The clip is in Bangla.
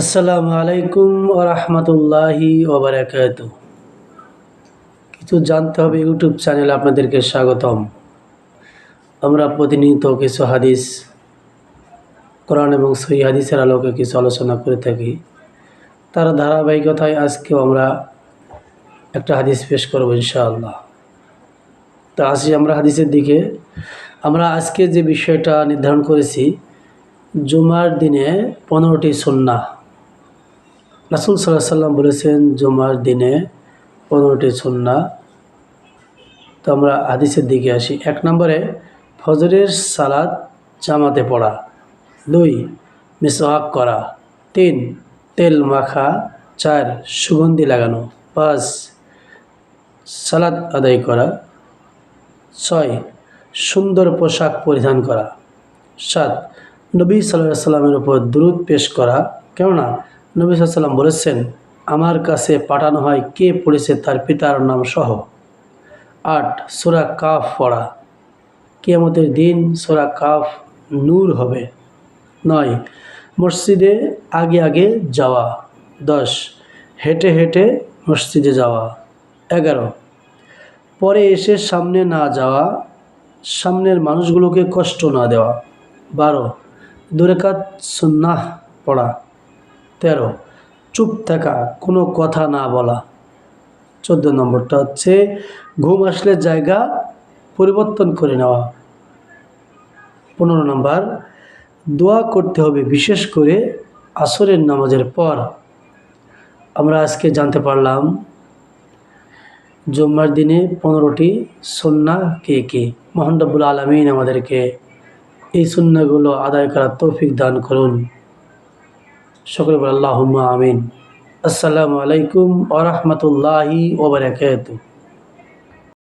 আসসালামু আলাইকুম ওরহমতুল্লাহি ওবরাকাত কিছু জানতে হবে ইউটিউব চ্যানেলে আপনাদেরকে স্বাগতম। আমরা প্রতিনিয়ত কিছু হাদিস, কোরআন এবং সহি হাদিসের আলোকে কিছু আলোচনা করে থাকি। তার ধারাবাহিকতায় আজকেও আমরা একটা হাদিস পেশ করব ইনশাআল্লাহ। তো আসি আমরা হাদিসের দিকে। আমরা আজকে যে বিষয়টা নির্ধারণ করেছি, জুমার দিনে পনেরোটি সন্না রাসুল সাল্লাহ সাল্লাম বলেছেন, জুমার দিনে পনেরোটি সন্না তো আমরা হাদিসের দিকে আসি। এক নম্বরে, ফজরের সালাদ জামাতে পড়া। দুই, মিসওয়াক করা। তিন, তেল মাখা। চার, সুগন্ধি লাগানো। পাঁচ সালাদ আদায় করা। ছয়, সুন্দর পোশাক পরিধান করা। সাত, নবী সাল্লাহ সাল্লামের উপর দ্রুত পেশ করা। কেননা নবী সাল্লাম বলেছেন, আমার কাছে পাঠানো হয় কে পড়েছে তার পিতার নাম সহ। আট, সোরা কাফ পড়া। কিয়ামতের দিন সোরা কাফ নূর হবে। নয়, মসজিদে আগে আগে যাওয়া। দশ, হেঁটে হেঁটে মসজিদে যাওয়া। এগারো, পরে এসে সামনে না যাওয়া, সামনের মানুষগুলোকে কষ্ট না দেওয়া। বারো, দুরেকাত সুন্নাহ পড়া। তেরো। চুপ থাকা, কোনো কথা না বলা। চোদ্দ নম্বরটা হচ্ছে, ঘুম আসলে জায়গা পরিবর্তন করে নেওয়া। পনেরো নম্বর, দোয়া করতে হবে বিশেষ করে আসরের নামাজের পর। আমরা আজকে জানতে পারলাম, জুম্মার দিনে পনেরোটি সন্না কে কে? মোহাম্মবুল আলমিন আমাদেরকে এই সন্ন্যাগুলো আদায় করার তৌফিক দান করুন। সকলে বলে আল্লাহ আমিন। আসসালামু আলাইকুম আরহামতুল্লাহি ওবরাকাতুহ